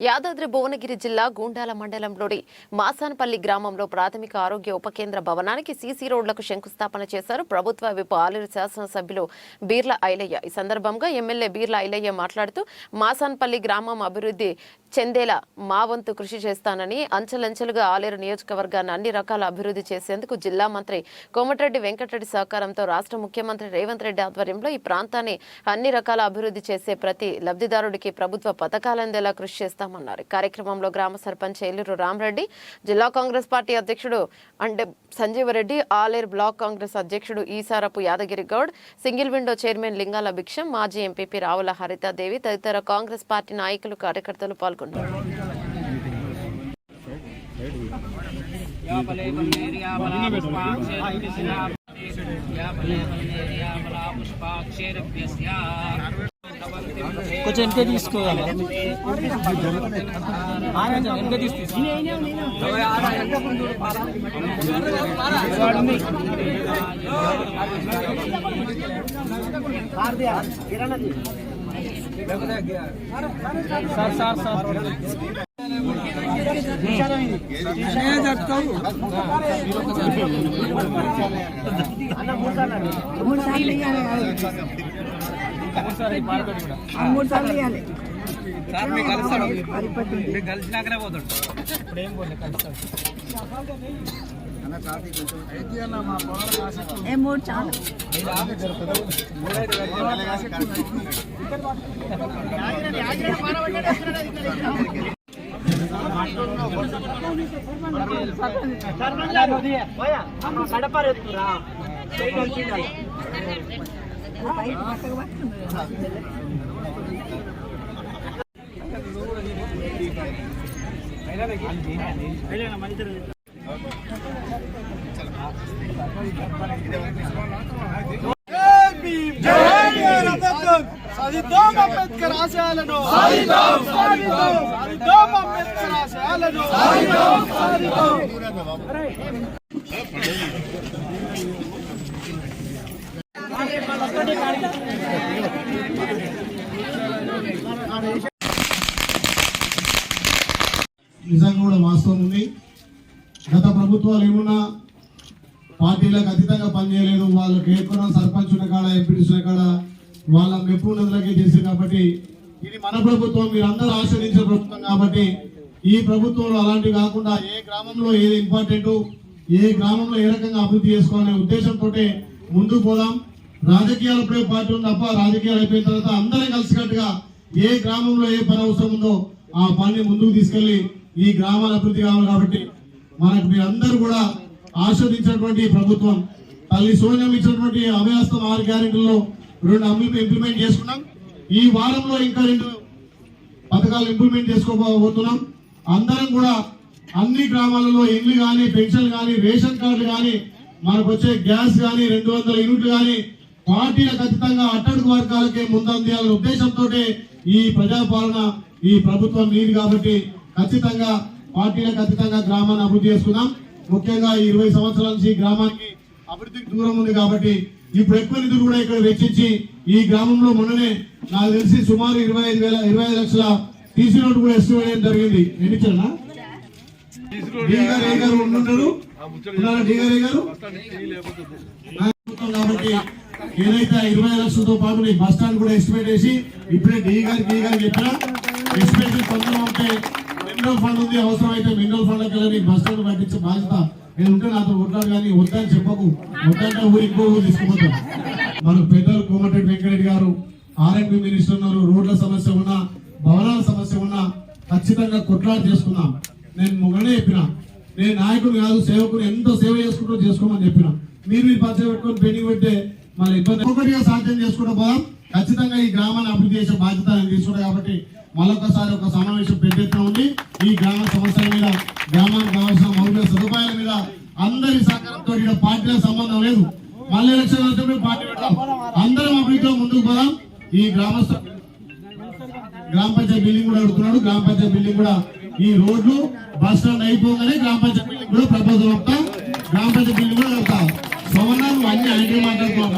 యాదాద్రి భువనగిరి జిల్లా గూండాల మండలంలోని మాసానపల్లి గ్రామంలో ప్రాథమిక ఆరోగ్య ఉప కేంద్ర భవనానికి సీసీ రోడ్లకు శంకుస్థాపన చేశారు. ప్రభుత్వ విప్ ఆలేరు శాసనసభ్యులు బీర్ల ఐలయ్య. ఈ సందర్భంగా ఎమ్మెల్యే బీర్ల ఐలయ్య మాట్లాడుతూ మాసానపల్లి గ్రామం అభివృద్ధి చెందేలా మా వంతు కృషి చేస్తానని అంచెలంచెలుగా ఆలేరు నియోజకవర్గాన్ని అన్ని రకాల అభివృద్ధి చేసేందుకు జిల్లా మంత్రి కోమటిరెడ్డి వెంకటరెడ్డి సహకారంతో రాష్ట్ర ముఖ్యమంత్రి రేవంత్ రెడ్డి ఆధ్వర్యంలో ఈ ప్రాంతాన్ని అన్ని రకాల అభివృద్ధి చేసే ప్రతి లబ్ధిదారుడికి ప్రభుత్వ పథకాలందేలా కృషి చేస్తాం చేస్తామన్నారు. కార్యక్రమంలో గ్రామ సర్పంచ్ ఏలూరు రామరెడ్డి జిల్లా కాంగ్రెస్ పార్టీ అధ్యక్షుడు అంటే సంజీవరెడ్డి ఆలేర్ బ్లాక్ కాంగ్రెస్ అధ్యక్షుడు Esarapu Yadagiri Goud single window chairman Lingala Bhiksham మాజీ ఎంపీపీ రావుల హరితాదేవి తదితర కాంగ్రెస్ పార్టీ నాయకులు కార్యకర్తలు పాల్గొన్నారు. కొంచెం వెనక తీసుకోగలరా వెనక తీసి సార్ సార్ సార్ మూడు సార్లు ఇవ్వాలి ఒకసారి పాడతాడు కూడా మూడు సార్లు ఇవ్వాలి కలిసినాకనే పోతాడు ఇప్పుడు ఏం పోలే కలుస్తాడు ఏ మూడు చాలు. పక్కకు పట్టుకున్నారు సాధిద్దాం అంబేద్కర్ ఆశయాలను సాధిద్దాం సాధిద్దాం అంబేద్కర్ ఆశయాలను నిజంగా కూడా వాస్తవం ఉంది. గత ప్రభుత్వాలు ఏమున్నా పార్టీలకు అతీతంగా పనిచేయలేదు. వాళ్ళకి ఏర్కొన్న సర్పంచ్ ఉన్న కాడ ఎంపీటీస్ కాడ వాళ్ళ మెప్పు నదులకే చేసింది కాబట్టి ఇది మన ప్రభుత్వం. మీరు అందరూ ఆశ్రయించిన ప్రభుత్వం కాబట్టి ఈ ప్రభుత్వంలో అలాంటివి కాకుండా ఏ గ్రామంలో ఏది ఇంపార్టెంట్ ఏ గ్రామంలో ఏ రకంగా అభివృద్ధి చేసుకోవాలనే ఉద్దేశంతో ముందుకు పోదాం. రాజకీయాలు ఇప్పుడే పార్టీ ఉంది తప్ప రాజకీయాలు అయిపోయిన తర్వాత అందరం కలిసికట్టుగా ఏ గ్రామంలో ఏ పని అవసరం ఉందో ఆ పనిని ముందుకు తీసుకెళ్ళి ఈ గ్రామాల అభివృద్ధి కావాలి కాబట్టి మనకు మీరందరూ కూడా ఆస్వాదించినటువంటి ప్రభుత్వం తల్లి సోనియం ఇచ్చినటువంటి అభయాస్తం ఆరు గ్యారెంటీల్లో రెండు అమలు ఇంప్లిమెంట్ చేసుకున్నాం. ఈ వారంలో ఇంకా రెండు పథకాలు ఇంప్లిమెంట్ చేసుకోబోతున్నాం. అందరం కూడా అన్ని గ్రామాలలో ఇల్లు కానీ పెన్షన్ కానీ రేషన్ కార్డులు కానీ మనకు వచ్చే గ్యాస్ కానీ రెండు వందల యూనిట్లు కానీ పార్టీల ఖచ్చితంగా అట్టడుగు వర్గాలకే ముందందియాలనే ఉద్దేశంతో ఈ ప్రజాపాలన ఈ ప్రభుత్వం నీది కాబట్టి ఖచ్చితంగా పార్టీలకు ఖచ్చితంగా గ్రామాన్ని అభివృద్ధి చేసుకుందాం. ముఖ్యంగా ఇరవై సంవత్సరాల నుంచి గ్రామానికి అభివృద్ధికి దూరం ఉంది కాబట్టి ఇప్పుడు ఎక్కువ నిధులు కూడా ఇక్కడ వెచ్చించి ఈ గ్రామంలో మొన్ననే నాకు తెలిసి సుమారు ఇరవై ఐదు వేల ఇరవై ఐదు లక్షల టీసీ రోడ్డు కూడా ఎస్టిమేట్ వేయడం జరిగింది. ఎన్నిచ్చారా గారు ఏ గారు ఉండుంటారు? గారు కాబట్టి ఏదైతే ఇరవై లక్షలతో పాటు నీ బస్ స్టాండ్ కూడా ఎస్టిమేట్ వేసి ఇప్పుడే డి గారికి డి గారికి చెప్పినా. ఎస్టిమేట్ తొందరగా ఉంటే మినరల్ ఫండ్ ఉంది అవసరమైతే మినరల్ ఫండ్ కెళ్ళి నీకు బస్ స్టాండ్ బాధ్యత. నేను ఉంటే నాతో కొట్లాడు కానీ వద్దని చెప్పకు. వద్దంటే ఊరికి ఊరు తీసుకుపోతాం. మన పెద్దలు కోమటిరెడ్డి వెంకరెడ్డి గారు ఆర్ఎంపీ మినిస్టర్ ఉన్నారు. రోడ్ల సమస్య ఉన్నా భవనాల సమస్య ఉన్నా ఖచ్చితంగా కొట్లాడు చేసుకున్నాం నేను మొగనే చెప్పిన. నేను నాయకుడు కాదు సేవకుడు ఎంతో సేవ చేసుకుంటూ చేసుకోమని చెప్పిన. మీరు మీ పచ్చ పెట్టుకొని పెండింగ్ పెడితే మన ఇబ్బంది ఒకటిగా సాధ్యం చేసుకుంటూ పోదాం. ఖచ్చితంగా ఈ గ్రామాన్ని అభివృద్ధి చేసే బాధ్యత నేను తీసుకుంటా కాబట్టి మరొకసారి ఒక సమావేశం పెట్టేట్టు ఉంది. ఈ గ్రామ సమస్యల మీద గ్రామానికి కావాల్సిన మౌలిక సదుపాయాల మీద అందరి సహకారంతో ఇక్కడ పార్టీల సంబంధం లేదు. మళ్ళీ ఎలక్షన్ వచ్చినప్పుడు పార్టీ పెడతాం. అందరం అభివృద్ధిలో ముందుకు పోదాం. ఈ గ్రామస్థ గ్రామ పంచాయతీ బిల్డింగ్ కూడా అడుగుతున్నాడు గ్రామ పంచాయతీ బిల్డింగ్ కూడా ఈ రోడ్లు బస్ స్టాండ్ అయిపోగానే గ్రామ పంచాయతీ బిల్డింగ్ కూడా ప్రపోజల్ వస్తాం గ్రామ పంచాయతీ బిల్డింగ్ కూడా కడతాం. సోమన్నారు అన్ని ఆయన మాట్లాడుతున్నాం